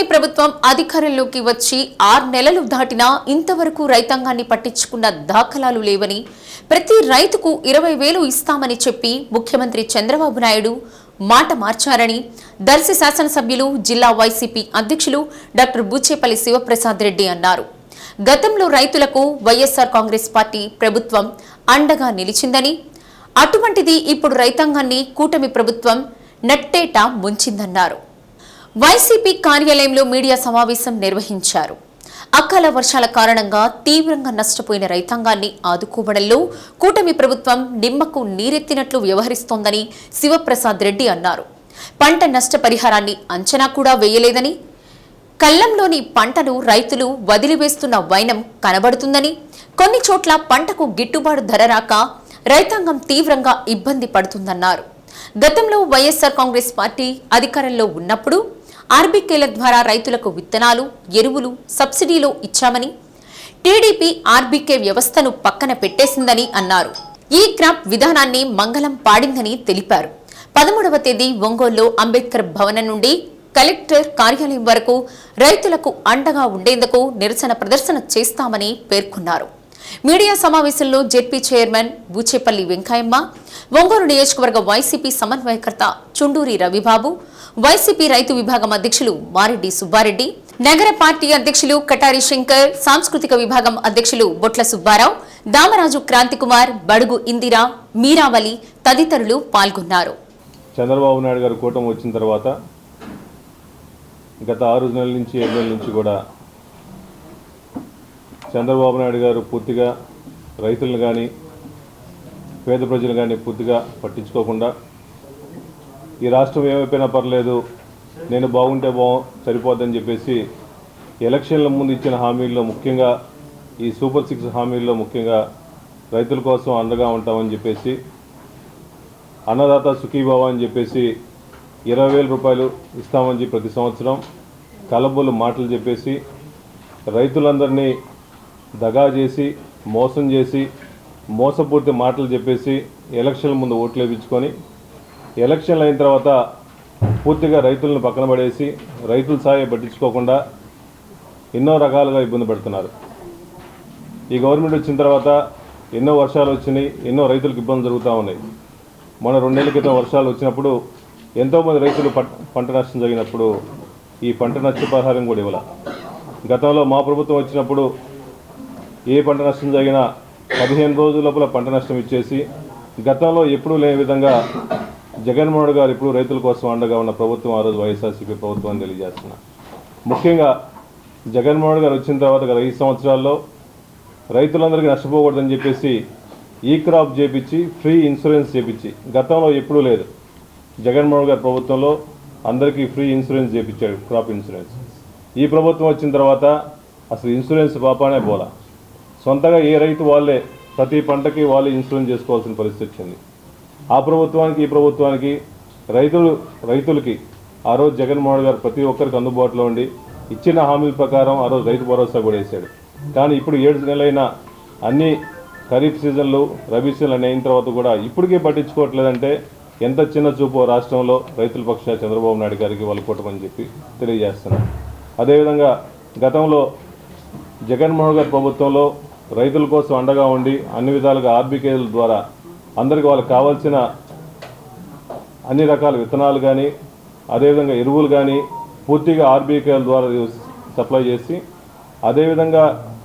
కూటమి ప్రభుత్వం అధికారంలోకి వచ్చి ఆరు నెలలు దాటినా ఇంతవరకు రైతాంగాన్ని పట్టించుకున్న దాఖలాలు లేవని ప్రతి రైతుకు ఇరవై వేలు ఇస్తామని చెప్పి ముఖ్యమంత్రి చంద్రబాబు నాయుడు మాట మార్చారని దర్శి శాసనసభ్యులు జిల్లా వైసీపీ అధ్యక్షులు డాక్టర్ బుచ్చేపల్లి శివప్రసాద్ రెడ్డి అన్నారు. గతంలో రైతులకు వైఎస్ఆర్ కాంగ్రెస్ పార్టీ ప్రభుత్వం అండగా నిలిచిందని అటువంటిది ఇప్పుడు రైతాంగాన్ని కూటమి ప్రభుత్వం నట్టేట ముంచిందన్నారు. వైసీపీ కార్యాలయంలో మీడియా సమావేశం నిర్వహించారు. అకాల వర్షాల కారణంగా తీవ్రంగా నష్టపోయిన రైతాంగాన్ని ఆదుకోవడంలో కూటమి ప్రభుత్వం నిమ్మకు నీరెత్తినట్లు వ్యవహరిస్తోందని శివప్రసాద్ రెడ్డి అన్నారు. పంట నష్టపరిహారాన్ని అంచనా కూడా వేయలేదని కళ్ళంలోని పంటను రైతులు వదిలివేస్తున్న వైనం కనబడుతుందని కొన్ని చోట్ల పంటకు గిట్టుబాటు ధర రాక రైతాంగం తీవ్రంగా ఇబ్బంది పడుతుందన్నారు. గతంలో వైఎస్ఆర్ కాంగ్రెస్ పార్టీ అధికారంలో ఉన్నప్పుడు ఆర్బీకేల ద్వారా రైతులకు విత్తనాలు ఎరువులు సబ్సిడీలో ఇచ్చామని టీడీపీ ఆర్బీకే వ్యవస్థను పక్కన పెట్టేసిందని అన్నారు. ఈ క్రాప్ విధానాన్ని మంగళం పాడిందని తెలిపారు. పదమూడవ తేదీ ఒంగోలులో అంబేద్కర్ భవనం నుండి కలెక్టర్ కార్యాలయం వరకు రైతులకు అండగా ఉండేందుకు నిరసన ప్రదర్శన చేస్తామని పేర్కొన్నారు. మీడియా సమావేశంలో జెడ్పీ చైర్మన్ బూచేపల్లి వెంకయ్యమ్మ ఒంగోలు నియోజకవర్గ వైసీపీ సమన్వయకర్త చుండూరి రవిబాబు వైసీపీ రైతు విభాగం అధ్యక్షులు మారెడ్డి సుబ్బారెడ్డి నగర పార్టీ అధ్యక్షులు కటారి శంకర్ సాంస్కృతిక విభాగం అధ్యక్షులు బొట్ల సుబ్బారావు దామరాజు క్రాంతికుమార్ బడుగు ఇందిరా మీరావలి తదితరులు పాల్గొన్నారు. చంద్రబాబు నాయుడు గారు కూటమి వచ్చిన తర్వాత గత ఆరు నెలల నుంచి ఏడు నెలల నుంచి కూడా చంద్రబాబు నాయుడు గారు పూర్తిగా రైతులను కానీ పేద ప్రజలు కానీ పూర్తిగా పట్టించుకోకుండా ఈ రాష్ట్రం ఏమైపోయినా పర్లేదు నేను బాగుంటే బాగు సరిపోద్దని చెప్పేసి ఎలక్షన్ల ముందు ఇచ్చిన హామీల్లో ముఖ్యంగా ఈ సూపర్ సిక్స్ హామీల్లో ముఖ్యంగా రైతుల కోసం అండగా ఉంటామని చెప్పేసి అన్నదాత సుఖీభావ అని చెప్పేసి ఇరవై వేల రూపాయలు ఇస్తామని చెప్పి ప్రతి సంవత్సరం కలబోలు మాటలు చెప్పేసి రైతులందరినీ దగా చేసి మోసం చేసి మోసపూర్తి మాటలు చెప్పేసి ఎలక్షన్ల ముందు ఓట్లు వేయించుకొని ఎలక్షన్లు అయిన తర్వాత పూర్తిగా రైతులను పక్కన పడేసి రైతుల సాయ పట్టించుకోకుండా ఎన్నో రకాలుగా ఇబ్బంది పెడుతున్నారు. ఈ గవర్నమెంట్ వచ్చిన తర్వాత ఎన్నో వర్షాలు వచ్చినాయి ఎన్నో రైతులకు ఇబ్బందులు జరుగుతూ ఉన్నాయి. మన రెండేళ్ళ క్రితం వర్షాలు వచ్చినప్పుడు ఎంతోమంది రైతులు పంట నష్టం జరిగినప్పుడు ఈ పంట నష్టపరిహారం కూడా ఇవ్వాల. గతంలో మా ప్రభుత్వం వచ్చినప్పుడు ఏ పంట నష్టం జరిగినా పదిహేను రోజుల లోపల పంట నష్టం ఇచ్చేసి గతంలో ఎప్పుడూ లేని విధంగా జగన్మోహన్ గారు ఇప్పుడు రైతుల కోసం అండగా ఉన్న ప్రభుత్వం ఆ రోజు వైఎస్ఆర్సీపీ ప్రభుత్వం అని తెలియజేస్తున్నా. ముఖ్యంగా జగన్మోహన్ గారు వచ్చిన తర్వాత గత ఐదు సంవత్సరాల్లో రైతులందరికీ నష్టపోకూడదని చెప్పేసి ఈ క్రాప్ చేపించి ఫ్రీ ఇన్సూరెన్స్ చేపించి గతంలో ఎప్పుడూ లేదు. జగన్మోహన్ గారి ప్రభుత్వంలో అందరికీ ఫ్రీ ఇన్సూరెన్స్ చేపించాడు క్రాప్ ఇన్సూరెన్స్. ఈ ప్రభుత్వం వచ్చిన తర్వాత అసలు ఇన్సూరెన్స్ పాపానే పోలా సొంతగా ఏ రైతు వాళ్ళే ప్రతి పంటకి వాళ్ళే ఇన్సూరెన్స్ చేసుకోవాల్సిన పరిస్థితి వచ్చింది. ఆ ప్రభుత్వానికి ఈ ప్రభుత్వానికి రైతులు రైతులకి ఆ రోజు జగన్మోహన్ గారు ప్రతి ఒక్కరికి అందుబాటులో ఉండి ఇచ్చిన హామీల ప్రకారం ఆ రోజు రైతు భరోసా కూడా వేశాడు. కానీ ఇప్పుడు ఏడు నెలలైనా అన్ని ఖరీఫ్ సీజన్లు రబీ సీజన్లు అన్ని అయిన తర్వాత కూడా ఇప్పటికే పట్టించుకోవట్లేదంటే ఎంత చిన్న చూపు రాష్ట్రంలో రైతుల పక్ష చంద్రబాబు నాయుడు గారికి వాళ్ళు కూటమని చెప్పి తెలియజేస్తున్నారు అదేవిధంగా గతంలో జగన్మోహన్ గారి ప్రభుత్వంలో రైతుల కోసం అండగా ఉండి అన్ని విధాలుగా ఆర్బీకేల ద్వారా అందరికి వాళ్ళకి కావాల్సిన అన్ని రకాల విత్తనాలు కానీ అదేవిధంగా ఎరువులు కానీ పూర్తిగా ఆర్బీకేల ద్వారా సప్లై చేసి అదేవిధంగా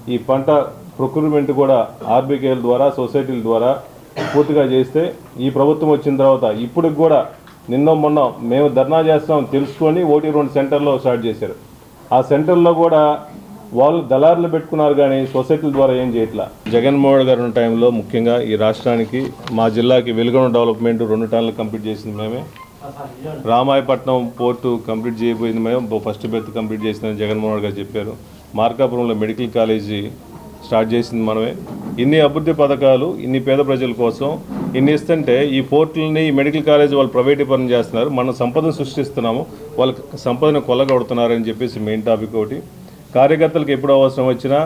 ఈ పంట ప్రొక్యూర్మెంట్ కూడా ఆర్బీకేల ద్వారా సొసైటీల ద్వారా పూర్తిగా చేస్తే ఈ ప్రభుత్వం వచ్చిన తర్వాత ఇప్పటికి కూడా నిన్న మొన్న మేము ధర్నా చేస్తాం తెలుసుకొని ఓటీ రెండు సెంటర్లో స్టార్ట్ చేశారు. ఆ సెంటర్లో కూడా వాళ్ళు దళారులు పెట్టుకున్నారు కానీ సొసైటీల ద్వారా ఏం చేయట్లా? జగన్మోహన్ గారు ఉన్న టైంలో ముఖ్యంగా ఈ రాష్ట్రానికి మా జిల్లాకి వెలుగొండ డెవలప్మెంట్ రెండు టన్నులు కంప్లీట్ చేసింది మేమే. రామాయపట్నం పోర్టు కంప్లీట్ చేయబోయింది మేము. ఫస్ట్ బెర్త్ కంప్లీట్ చేసిందని జగన్మోహన్ గారు చెప్పారు. మార్కాపురంలో మెడికల్ కాలేజీ స్టార్ట్ చేసింది మనమే. ఇన్ని అభివృద్ధి పథకాలు ఇన్ని పేద ప్రజల కోసం ఇన్ని ఇస్తుంటే ఈ పోర్టులని ఈ మెడికల్ కాలేజ్ వాళ్ళు ప్రైవేటీకరణ చేస్తున్నారు. మనం సంపదను సృష్టిస్తున్నాము. వాళ్ళకి సంపదను కొల్లగొడుతున్నారని చెప్పేసి మెయిన్ టాపిక్ ఒకటి. కార్యకర్తలకు ఎప్పుడు అవసరం వచ్చినా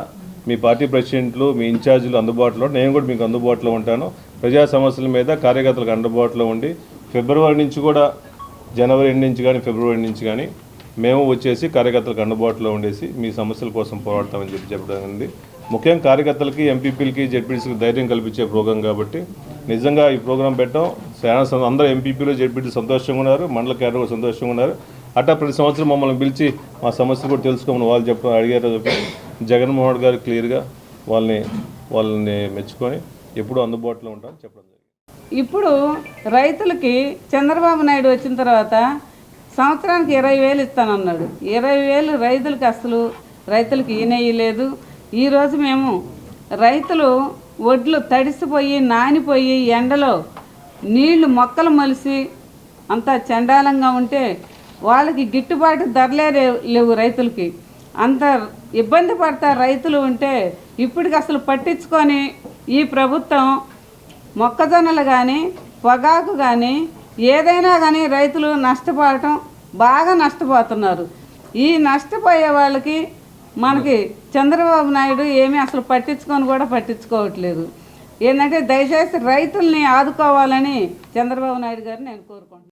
మీ పార్టీ ప్రెసిడెంట్లు మీ ఇన్ఛార్జీలు అందుబాటులో నేను కూడా మీకు అందుబాటులో ఉంటాను. ప్రజా సమస్యల మీద కార్యకర్తలకు అందుబాటులో ఉండి ఫిబ్రవరి నుంచి కూడా జనవరి ఎండ్ నుంచి కానీ ఫిబ్రవరి నుంచి కానీ మేము వచ్చేసి కార్యకర్తలకు అందుబాటులో ఉండేసి మీ సమస్యల కోసం పోరాడతామని చెప్పి చెప్పడం ఉంది. ముఖ్యంగా కార్యకర్తలకి ఎంపీపీలకి జెడ్పీటీసీకి ధైర్యం కల్పించే ప్రోగ్రాం కాబట్టి నిజంగా ఈ ప్రోగ్రాం పెట్టడం చాలా అందరూ ఎంపీపీలు జెడ్పీటీ సంతోషంగా ఉన్నారు మండల క్యాడర్ సంతోషంగా ఉన్నారు. అట్టా ప్రతి సంవత్సరం మమ్మల్ని పిలిచి మా సమస్యలు కూడా తెలుసుకోమని వాళ్ళు చెప్పడం అడిగారు జగన్మోహన్ గారు క్లియర్గా వాళ్ళని వాళ్ళని మెచ్చుకొని ఎప్పుడూ అందుబాటులో ఉంటామని చెప్పడం జరిగింది. ఇప్పుడు రైతులకి చంద్రబాబు నాయుడు వచ్చిన తర్వాత సంవత్సరానికి ఇరవై వేలు ఇస్తానన్నాడు. ఇరవై వేలు రైతులకి అసలు రైతులకి ఈనేయలేదు ఈరోజు మేము రైతులు ఒడ్లు తడిసిపోయి నానిపోయి ఎండలో నీళ్ళు మొక్కలు మలిసి అంతా చండాలంగా ఉంటే వాళ్ళకి గిట్టుబాటు ధరలే లేవు- రైతులకి. అంత ఇబ్బంది పడతా రైతులు ఉంటే ఇప్పటికి అసలు పట్టించుకొని ఈ ప్రభుత్వం మొక్కజొన్నలు కానీ పొగాకు కానీ ఏదైనా కానీ రైతులు నష్టపోవటం బాగా నష్టపోతున్నారు. ఈ నష్టపోయే వాళ్ళకి మనకి చంద్రబాబు నాయుడు ఏమీ అసలు పట్టించుకొని కూడా పట్టించుకోవట్లేదు. ఏంటంటే దయచేసి రైతుల్ని ఆదుకోవాలని చంద్రబాబు నాయుడు గారిని నేను కోరుకుంటున్నాను.